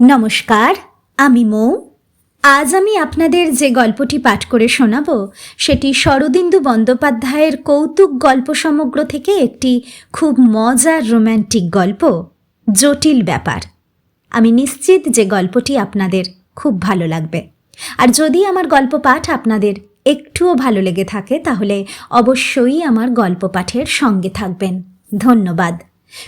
নমস্কার, আমি মৌ। আজ আমি আপনাদের যে গল্পটি পাঠ করে শোনাব, সেটি শরদিন্দু বন্দ্যোপাধ্যায়ের কৌতুক গল্প সমগ্র থেকে একটি খুব মজার রোম্যান্টিক গল্প, জটিল ব্যাপার। আমি নিশ্চিত যে গল্পটি আপনাদের খুব ভালো লাগবে। আর যদি আমার গল্প পাঠ আপনাদের একটুও ভালো লেগে থাকে, তাহলে অবশ্যই আমার গল্প পাঠের সঙ্গে থাকবেন। ধন্যবাদ।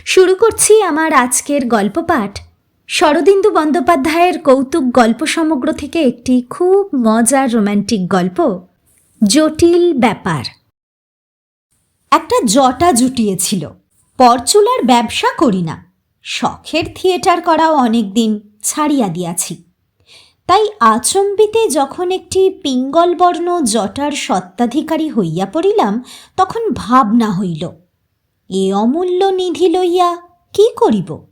শুরু করছি আমার আজকের গল্প পাঠ শরদিন্দু বন্দ্যোপাধ্যায়ের কৌতুক গল্প সমগ্র থেকে একটি খুব মজার রোম্যান্টিক গল্প, জটিল ব্যাপার। একটা জটা জুটিয়েছিল, পরচুলার ব্যবসা করি না, শখের থিয়েটার করাও অনেক দিন ছাড়িয়া দিয়াছি। তাই আচম্বিতে যখন একটি পিঙ্গল বর্ণ জটার সত্ত্বাধিকারী হইয়া পড়িলাম, তখন ভাবনা হইল, এ অমূল্য নিধি লইয়া কি করিব?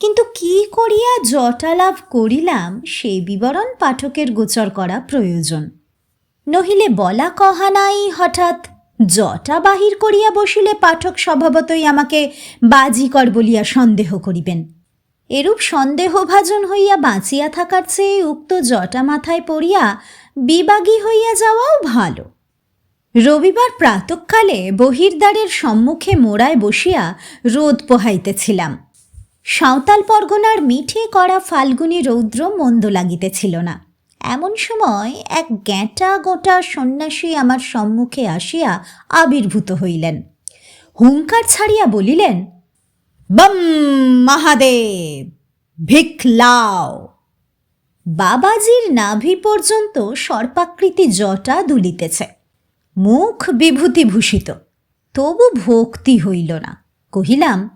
কিন্তু কি করিয়া জটা লাভ করিলাম সে বিবরণ পাঠকের গোচর করা প্রয়োজন। নহিলে বলা কহা নাই হঠাৎ? জটা বাহির করিয়া বসিলে পাঠক স্বভাবতই আমাকে বাজিকর বলিয়া সন্দেহ করিবেন। এরূপ সন্দেহভাজন হইয়া বাঁচিয়া থাকার চেয়ে উক্ত জটা মাথায় পড়িয়া বিবাগী হইয়া যাওয়াও ভালো। রবিবার প্রাতকালে বহির্দ্বারের সম্মুখে মোড়ায় বসিয়া রোদ পোহাইতেছিলাম। সাঁওতাল পরগনার মিঠে করা ফাল্গুনী রৌদ্র মন্দ লাগিতেছিল না। এমন সময় এক গ্যাঁটা গোটা সন্ন্যাসী আমার সম্মুখে আসিয়া আবির্ভূত হইলেন। হুঙ্কার ছাড়িয়া বলিলেন, বম মহাদেব ভিকলাও বাবাজির নাভি পর্যন্ত সর্পাকৃতি জটা দুলিতেছে। মুখ বিভূতিভূষিত, তবু ভক্তি হইল না। কহিলাম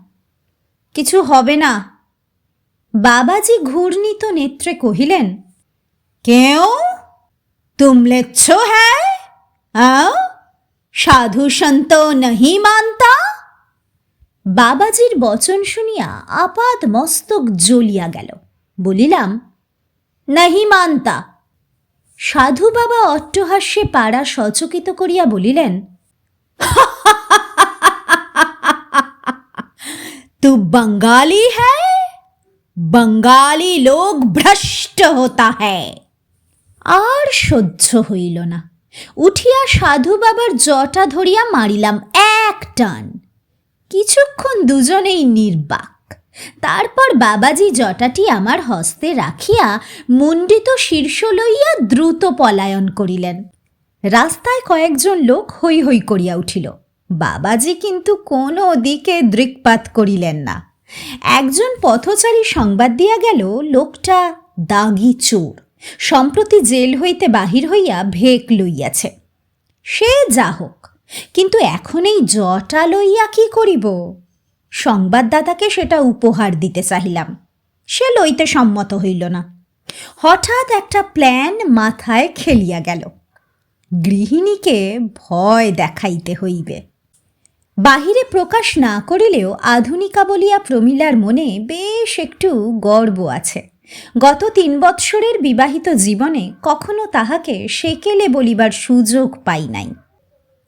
কিছু হবে না। বাবাজি ঘূর্ণিত নেত্রে কহিলেন, কেউ? তুম লেচ্ছ হ্যায়? আও? সাধু সন্ত নহি মানতা? বাবাজির বচন শুনিয়া আপাদ মস্তক জ্বলিয়া গেল। বলিলাম, নহি মানতা। সাধু বাবা অট্টহাস্যে পাড়া সচকিত করিয়া বলিলেন बंगाली है बंगाली लोग भ्रष्ट होता है আর সহ্য হইল না উঠিয়া সাধু বাবার জটা ধরিয়া মারিলাম এক টান কিছুক্ষণ দুজনেই নির্বাক তারপর বাবাজি জটাটি আমার হস্তে রাখিয়া মুণ্ডিত শীর্ষ লইয়া দ্রুত পলায়ন করিলেন রাস্তায় কয়েকজন লোক হৈ হৈ করিয়া উঠিল বাবাজি কিন্তু কোনো দিকে দৃকপাত করিলেন না। একজন পথচারী সংবাদ দিয়া গেল, লোকটা দাগি চোর। সম্প্রতি জেল হইতে বাহির হইয়া ভেক লইয়াছে। সে যা হোক, কিন্তু এখন এই জটা লইয়া কি করিব? সংবাদদাতাকে সেটা উপহার দিতে চাহিলাম। সে লইতে সম্মত হইল না। হঠাৎ একটা প্ল্যান মাথায় খেলিয়া গেল। গৃহিণীকে ভয় দেখাইতে হইবে। বাহিরে প্রকাশ না করিলেও আধুনিকা বলিয়া প্রমীলার মনে বেশ একটু গর্ব আছে। গত তিন বৎসরের বিবাহিত জীবনে কখনো তাহাকে সেকেলে বলিবার সুযোগ পাই নাই।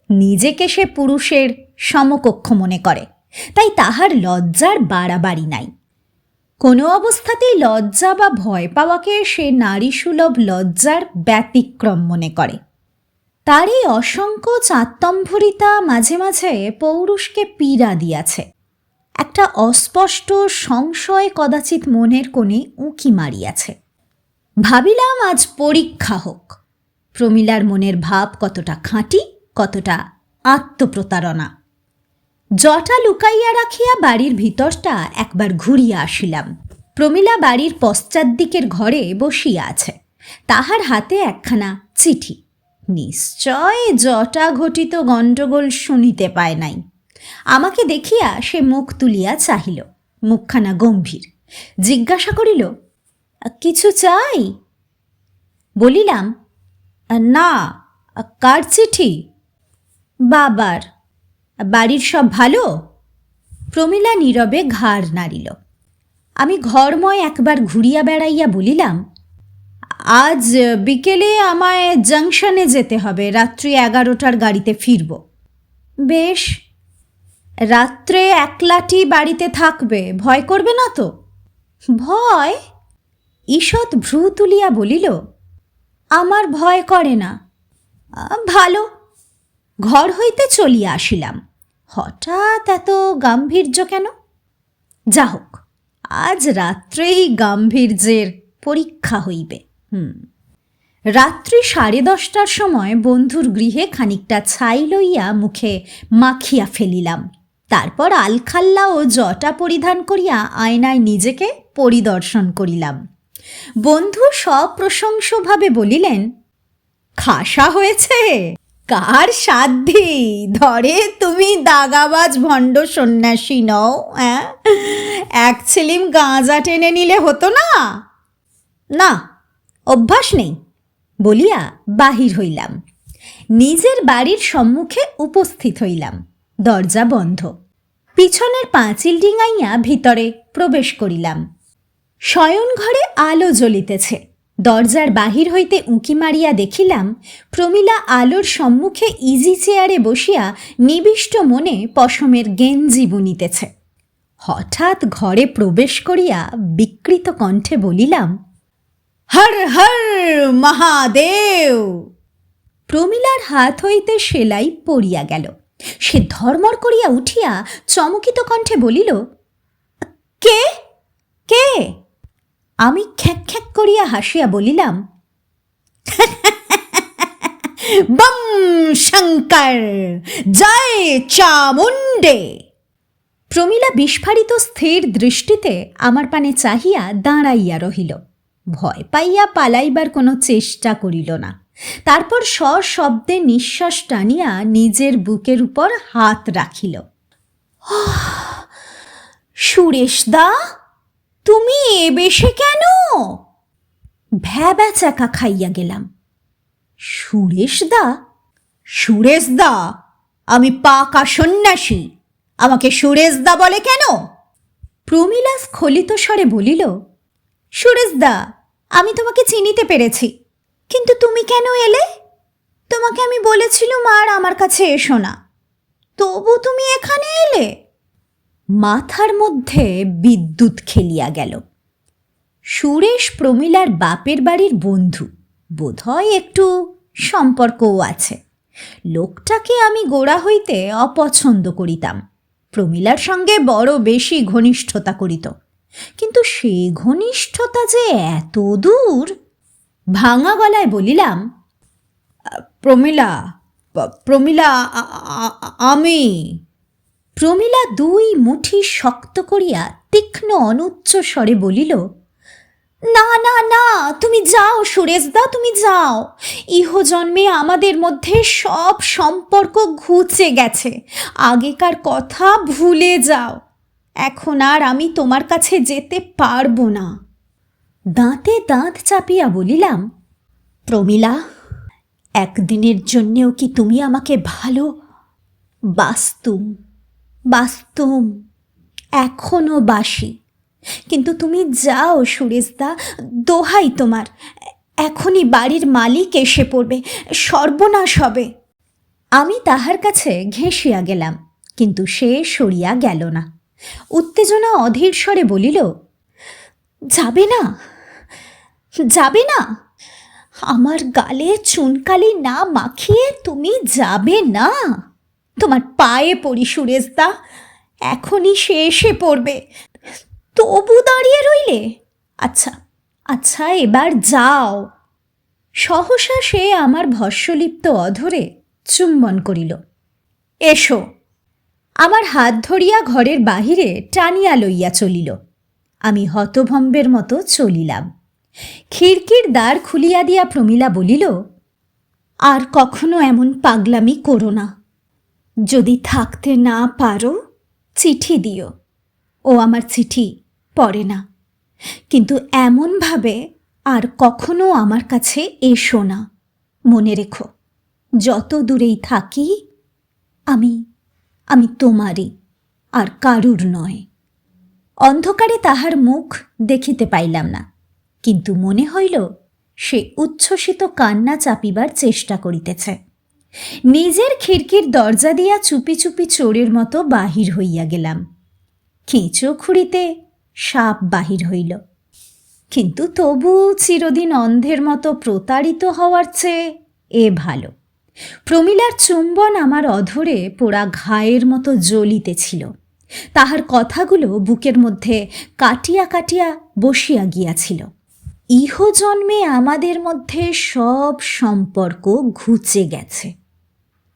নিজেকে সে পুরুষের সমকক্ষ মনে করে, তাই তাহার লজ্জার বাড়াবাড়ি নাই। কোনো অবস্থাতেই লজ্জা বা ভয় পাওয়াকে সে নারীসুলভ লজ্জার ব্যতিক্রম মনে করে। তার এই অসংকোচ আত্মম্ভরিতা মাঝে মাঝে পৌরুষকে পীড়া দিয়াছে। একটা অস্পষ্ট সংশয় কদাচিৎ মনের কোণে উঁকি মারিয়াছে। ভাবিলাম আজ পরীক্ষা হোক। প্রমীলার মনের ভাব কতটা খাঁটি, কতটা আত্মপ্রতারণা। জটা লুকাইয়া রাখিয়া বাড়ির ভিতরটা একবার ঘুরিয়া আসিলাম। প্রমীলা বাড়ির পশ্চাৎ দিকের ঘরে বসিয়া আছে। তাহার হাতে একখানা চিঠি। নিশ্চয় জটা ঘটিত গণ্ডগোল শুনিতে পায় নাই। আমাকে দেখিয়া সে মুখ তুলিয়া চাহিল, মুখখানা গম্ভীর। জিজ্ঞাসা করিল, কিছু চাই? বলিলাম, না, কার চিঠি? বাবার, বাড়ির সব ভালো? প্রমীলা নীরবে ঘাড় নাড়িল। আমি ঘরময় একবার ঘুরিয়া বেড়াইয়া বলিলাম আজ বিকেলে আমায় জাংশনে যেতে হবে। রাত্রি এগারোটার গাড়িতে ফিরব। বেশ, রাত্রে একলাটি বাড়িতে থাকবে। ভয় করবে না তো? ভয়? ঈষৎ ভ্রু তুলিয়া বলিল, আমার ভয় করে না। ভালো। ঘর হইতে চলিয়া আসিলাম। হঠাৎ এত গাম্ভীর্য কেন? যা হোক আজ রাত্রেই গাম্ভীর্যের পরীক্ষা হইবে। হুম। রাত্রি সাড়ে দশটার সময় বন্ধুর গৃহে খানিকটা ছাই লইয়া মুখে মাখিয়া ফেলিলাম। তারপর আলখাল্লা ও জটা পরিধান করিয়া আয়নায় নিজেকে পরিদর্শন করিলাম। বন্ধু সপ্রশংসভাবে বলিলেন, খাসা হয়েছে? কার সাধ্যি ধরে তুমি দাগাবাজ ভণ্ড সন্ন্যাসী নও এক ছেলিম গাঁজা টেনে নিলে হতো না? না অভ্যাস নেই। বলিয়া বাহির হইলাম। নিজের বাড়ির সম্মুখে উপস্থিত হইলাম। দরজা বন্ধ। পিছনের পাঁচিল ডিঙাইয়া ভিতরে প্রবেশ করিলাম। শয়ন ঘরে আলো জ্বলিতেছে। দরজার বাহির হইতে উঁকি মারিয়া দেখিলাম, প্রমীলা আলোর সম্মুখে ইজি চেয়ারে বসিয়া নিবিষ্ট মনে পশমের গেঞ্জি বুনিতেছে। হঠাৎ ঘরে প্রবেশ করিয়া বিকৃত কণ্ঠে বলিলাম হর হর মহাদেব। প্রমীলার হাত হইতে সেলাই পড়িয়া গেল। সে ধর্মর করিয়া উঠিয়া চমকিত কণ্ঠে বলিল, কে? কে? আমি খ্যাক খ্যাক করিয়া হাসিয়া বলিলাম বম শঙ্কর, জয় চামুণ্ডে। প্রমীলা বিস্ফারিত স্থির দৃষ্টিতে আমার পানে চাহিয়া দাঁড়াইয়া রহিল। ভয় পাইয়া পালাইবার কোনো চেষ্টা করিল না। তারপর সশব্দে নিঃশ্বাস টানিয়া নিজের বুকের উপর হাত রাখিল। সুরেশ দা, তুমি এ বেশে কেন? ভ্যাবা চাকা খাইয়া গেলাম। সুরেশ দা সুরেশ দা, আমি পাকা সন্ন্যাসী, আমাকে সুরেশ দা বলে কেন? প্রমীলা স্খলিত স্বরে বলিল সুরেশ দা, আমি তোমাকে চিনিতে পেরেছি। কিন্তু তুমি কেন এলে? তোমাকে আমি বলেছিলুম আর আমার কাছে এসো না। তবু তুমি এখানে এলে? মাথার মধ্যে বিদ্যুৎ খেলিয়া গেল। সুরেশ প্রমীলার বাপের বাড়ির বন্ধু, বোধহয় একটু সম্পর্কও আছে। লোকটাকে আমি গোড়া হইতে অপছন্দ করিতাম। প্রমীলার সঙ্গে বড় বেশি ঘনিষ্ঠতা করিত। কিন্তু সে ঘনিষ্ঠতা যে এত দূর? ভাঙা গলায় বলিলাম, প্রমীলা প্রমীলা আমি প্রমীলা দুই মুঠি শক্ত করিয়া তীক্ষ্ণ অনুচ্চ স্বরে বলিল, না না না, তুমি যাও, সুরেশদা, তুমি যাও। ইহ জন্মে আমাদের মধ্যে সব সম্পর্ক ঘুচে গেছে। আগেকার কথা ভুলে যাও। এখন আর আমি তোমার কাছে যেতে পারব না। দাঁতে দাঁত চাপিয়া বলিলাম, প্রমীলা, একদিনের জন্যেও কি তুমি আমাকে ভালো? বাস্তুম বাস্তুম এখনও বাসি। কিন্তু তুমি যাও, সুরেশদা, দোহাই তোমার। এখনই বাড়ির মালিক এসে পড়বে, সর্বনাশ হবে। আমি তাহার কাছে ঘেঁষিয়া গেলাম, কিন্তু সে সরিয়া গেল না। উত্তেজনা অধীর স্বরে বলিল, যাবে না যাবে না। আমার গালে চুনকালি না মাখিয়ে তুমি যাবে না। তোমার পায়ে পড়ি সুরেশদা, এখনই সে এসে পড়বে। তবু দাঁড়িয়ে রইলে? আচ্ছা আচ্ছা এবার যাও। সহসা সে আমার ভস্যলিপ্ত অধরে চুম্বন করিল। এসো আমার হাত ধরিয়া ঘরের বাহিরে টানিয়া লইয়া চলিল। আমি হতভম্বের মতো চলিলাম। খিড়কির দ্বার খুলিয়া দিয়া প্রমীলা বলিল, আর কখনো এমন পাগলামি করো না। যদি থাকতে না পারো, চিঠি দিও। ও আমার চিঠি পড়ে না। কিন্তু এমনভাবে আর কখনো আমার কাছে এসো না। মনে রেখো, যত দূরেই থাকি, আমি আমি তোমারই, আর কারুর নয়। অন্ধকারে তাহার মুখ দেখিতে পাইলাম না, কিন্তু মনে হইল সে উচ্ছ্বসিত কান্না চাপিবার চেষ্টা করিতেছে। নিজের খিড়কির দরজা দিয়া চুপি চুপি চোরের মতো বাহির হইয়া গেলাম। কেঁচো খুঁড়িতে সাপ বাহির হইল। কিন্তু তবু চিরদিন অন্ধের মতো প্রতারিত হওয়ার চেয়ে এ ভালো। প্রমীলার চুম্বন আমার অধরে পোড়া ঘায়ের মতো জ্বলিতেছিল তাহার কথাগুলো বুকের মধ্যে কাটিয়া কাটিয়া বসিয়া গিয়াছিল। ইহ জন্মে আমাদের মধ্যে সব সম্পর্ক ঘুচে গেছে।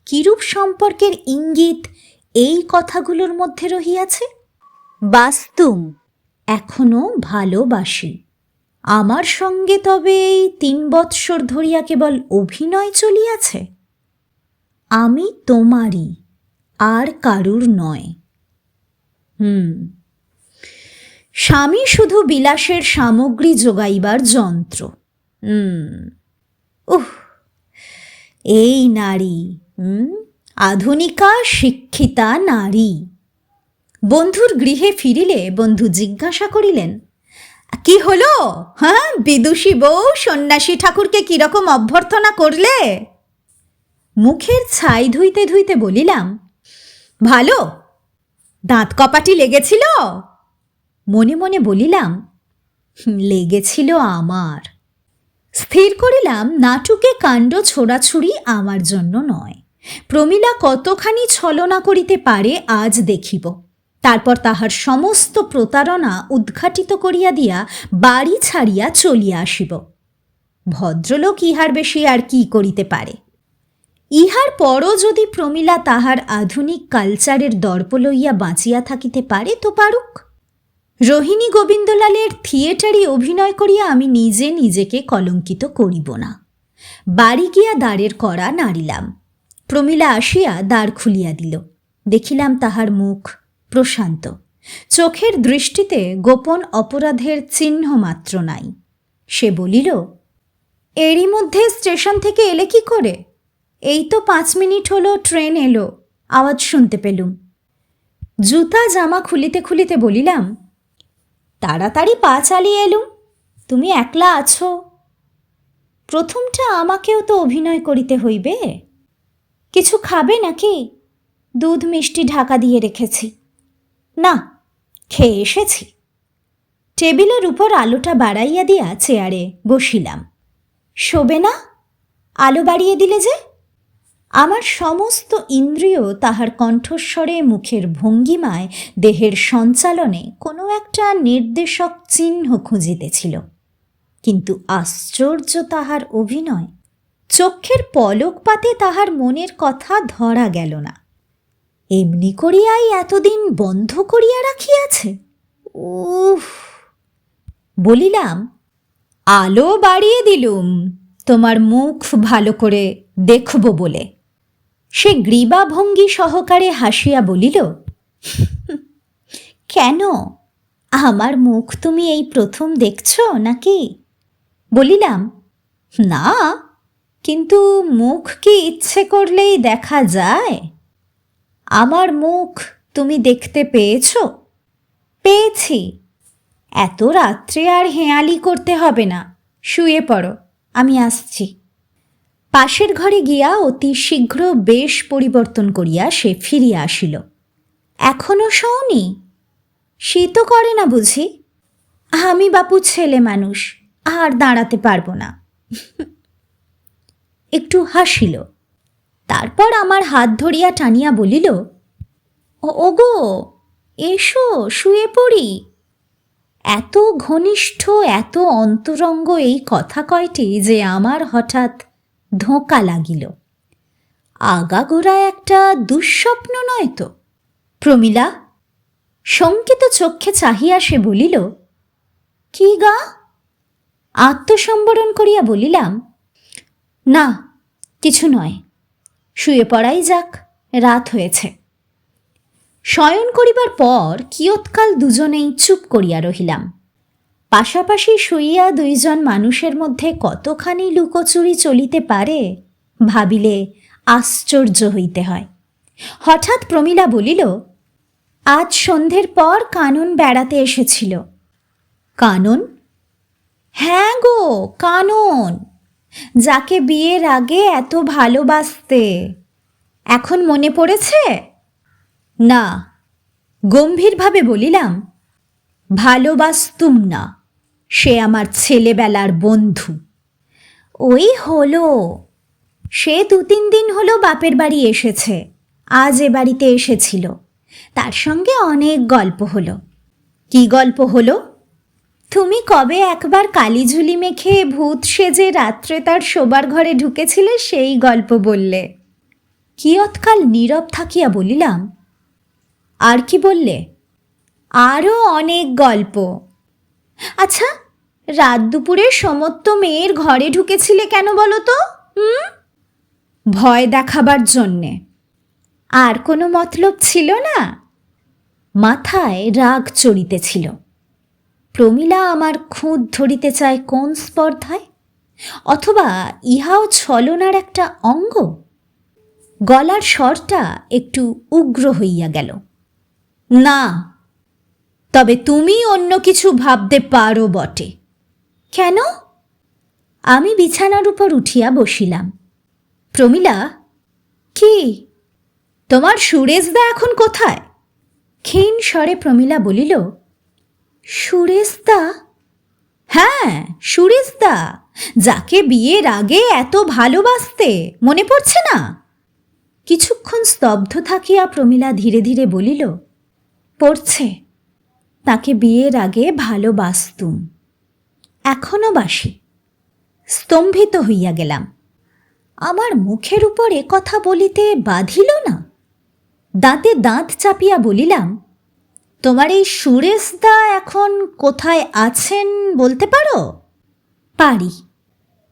কিরূপ সম্পর্কের ইঙ্গিত এই কথাগুলোর মধ্যে রহিয়াছে? বাস্তুম, এখনও ভালোবাসি। আমার সঙ্গে তবে এই তিন বৎসর ধরিয়া কেবল অভিনয় চলিয়াছে? আমি তোমারই, আর কারুর নয়। হুম। স্বামী শুধু বিলাসের সামগ্রী যোগাইবার যন্ত্র। হুম। উহ, এই নারী, হুম, আধুনিকা শিক্ষিতা নারী। বন্ধুর গৃহে ফিরিলে বন্ধু জিজ্ঞাসা করিলেন, কি হলো? হ্যাঁ বিদুষী বউ সন্ন্যাসী ঠাকুরকে কীরকম অভ্যর্থনা করলে? মুখের ছাই ধুইতে ধুইতে বলিলাম, ভালো, দাঁত কপাটি লেগেছিল? মনে মনে বলিলাম, লেগেছিল আমার। স্থির করিলাম, নাটুকে কাণ্ড ছোড়াছুড়ি আমার জন্য নয়। প্রমীলা কতখানি ছলনা করিতে পারে আজ দেখিব। তারপর তাহার সমস্ত প্রতারণা উদ্ঘাটিত করিয়া দিয়া বাড়ি ছাড়িয়া চলিয়া আসিব। ভদ্রলোক ইহার বেশি আর কি করিতে পারে? ইহার পরও যদি প্রমীলা তাহার আধুনিক কালচারের দর্প লইয়া বাঁচিয়া থাকিতে পারে তো পারুক। রোহিণী গোবিন্দলালের থিয়েটারে অভিনয় করিয়া আমি নিজে নিজেকে কলঙ্কিত করিব না। বাড়ি গিয়া দ্বারের কড়া নাড়িলাম। প্রমীলা আসিয়া দ্বার খুলিয়া দিল। দেখিলাম তাহার মুখ প্রশান্ত। চোখের দৃষ্টিতে গোপন অপরাধের চিহ্ন মাত্র নাই। সে বলিল, এরই মধ্যে স্টেশন থেকে এলে কি করে? এই তো পাঁচ মিনিট হলো, ট্রেন এলো, আওয়াজ শুনতে পেলুম। জুতা জামা খুলিতে খুলিতে বলিলাম, তাড়াতাড়ি পা চালিয়ে এলুম, তুমি একলা আছো। প্রথমটা আমাকেও তো অভিনয় করিতে হইবে। কিছু খাবে নাকি? দুধ মিষ্টি ঢাকা দিয়ে রেখেছি। না, খেয়ে এসেছি। টেবিলের উপর আলোটা বাড়াইয়া দিয়া চেয়ারে বসিলাম। শোবে না? আলো বাড়িয়ে দিলে যে আমার সমস্ত ইন্দ্রিয় তাহার কণ্ঠস্বরে মুখের ভঙ্গিমায় দেহের সঞ্চালনে কোনো একটা নির্দেশক চিহ্ন খুঁজিতেছিল। কিন্তু আশ্চর্য তাহার অভিনয়, চক্ষের পলকপাতে তাহার মনের কথা ধরা গেল না। এমনি করিয়াই এতদিন বন্ধ করিয়া রাখিয়াছে? উফ! বলিলাম, আলো বাড়িয়ে দিলুম, তোমার মুখ ভালো করে দেখব বলে। সে গ্রীবাভঙ্গি সহকারে হাসিয়া বলিল, কেন? আমার মুখ তুমি এই প্রথম দেখছ নাকি? বলিলাম, না, কিন্তু মুখ কি ইচ্ছে করলেই দেখা যায়? আমার মুখ তুমি দেখতে পেয়েছ? পেয়েছি। এত রাত্রে আর হেঁয়ালি করতে হবে না। শুয়ে পড়ো, আমি আসছি। পাশের ঘরে গিয়া অতি শীঘ্র বেশ পরিবর্তন করিয়া সে ফিরিয়া আসিল। এখনও শোনি শীত করে না বুঝি। আমি বাপু ছেলে মানুষ, আর দাঁড়াতে পারব না। একটু হাসিল। তারপর আমার হাত ধরিয়া টানিয়া বলিল "ও- ওগো, এসো, শুয়ে পড়ি। এত ঘনিষ্ঠ, এত অন্তরঙ্গ এই কথা কয়টি যে আমার হঠাৎ ধোঁকা লাগিল। আগাগোড়া একটা দুঃস্বপ্ন নয় তো? প্রমীলা, শঙ্কিত চক্ষে চাহিয়া সে বলিল, কি গা? আত্মসম্বরণ করিয়া বলিলাম, না, কিছু নয়। শুয়ে পড়াই যাক, রাত হয়েছে। শয়ন করিবার পর কিয়ৎকাল দুজনেই চুপ করিয়া রহিলাম। পাশাপাশি শুইয়া দুইজন মানুষের মধ্যে কতখানি লুকোচুরি চলিতে পারে, ভাবিলে আশ্চর্য হইতে হয়। হঠাৎ প্রমীলা বলিল, আজ সন্ধ্যের পর কানন বেড়াতে এসেছিল। কানন? হ্যাঁ গো, কানন। যাকে বিয়ের আগে এত ভালোবাসতে, এখন মনে পড়েছে? না। গম্ভীরভাবে বলিলাম ভালোবাসতুম না, সে আমার ছেলেবেলার বন্ধু। ওই হলো, সে দু তিন দিন হলো বাপের বাড়ি এসেছে, আজ এ বাড়িতে এসেছিল। তার সঙ্গে অনেক গল্প হলো। কি গল্প হলো? তুমি কবে একবার কালিঝুলি মেখে ভূত সেজে রাত্রে তার শোবার ঘরে ঢুকেছিলে সেই গল্প বললে। কিয়ৎকাল নীরব থাকিয়া বলিলাম, আর কি বললে? আরও অনেক গল্প। আচ্ছা রাত দুপুরে সমস্ত মেয়ের ঘরে ঢুকেছিলে কেন বলো তো হুম? ভয় দেখাবার জন্যে। আর কোনো মতলব ছিল না? মাথায় রাগ চড়িতেছিল। প্রমীলা আমার খুঁত ধরিতে চায় কোন স্পর্ধায়? অথবা ইহাও ছলনার একটা অঙ্গ? গলার স্বরটা একটু উগ্র হইয়া গেল। না তবে তুমি অন্য কিছু ভাবতে পারো বটে। কেন? আমি বিছানার উপর উঠিয়া বসিলাম। প্রমীলা, কি? তোমার সুরেশদা এখন কোথায়? ক্ষীণ স্বরে প্রমীলা বলিল, সুরেশদা? হ্যাঁ সুরেশদা, যাকে বিয়ের আগে এত ভালোবাসতে মনে পড়ছে না? কিছুক্ষণ স্তব্ধ থাকিয়া প্রমীলা ধীরে ধীরে বলিল, পড়ছে। তাকে বিয়ের আগে ভালোবাসতুম। এখনও বাসি। স্তম্ভিত হইয়া গেলাম। আমার মুখের উপরে কথা বলিতে বাধিল না? দাঁতে দাঁত চাপিয়া বলিলাম, তোমার এই সুরেশদা এখন কোথায় আছেন বলতে পারো? পারি।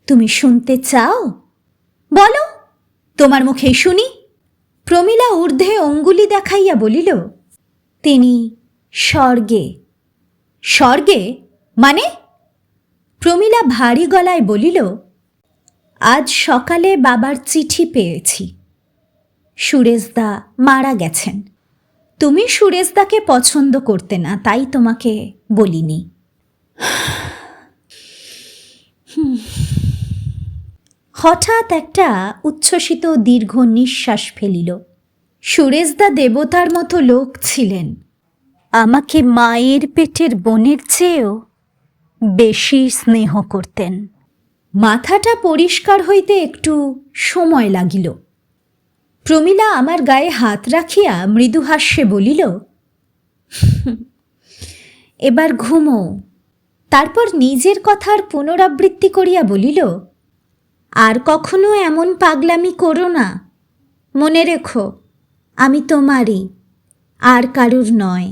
তুমি শুনতে চাও? বলো। তোমার মুখেই শুনি। প্রমীলা ঊর্ধ্বে অঙ্গুলি দেখাইয়া বলিল, তিনি স্বর্গে। স্বর্গে মানে? প্রমীলা ভারী গলায় বলিল, আজ সকালে বাবার চিঠি পেয়েছি। সুরেশদা মারা গেছেন। তুমি সুরেশদাকে পছন্দ করতে না, তাই তোমাকে বলিনি। হঠাৎ একটা উচ্ছ্বসিত দীর্ঘ নিঃশ্বাস ফেলিল। সুরেশদা দেবতার মতো লোক ছিলেন। আমাকে মায়ের পেটের বোনের চেয়েও বেশি স্নেহ করতেন। মাথাটা পরিষ্কার হইতে একটু সময় লাগিল। প্রমীলা আমার গায়ে হাত রাখিয়া মৃদু হাস্যে বলিল, এবার ঘুমো। তারপর নিজের কথার পুনরাবৃত্তি করিয়া বলিল, আর কখনো এমন পাগলামি করো না। মনে রেখো, আমি তোমারই, আর কারুর নয়।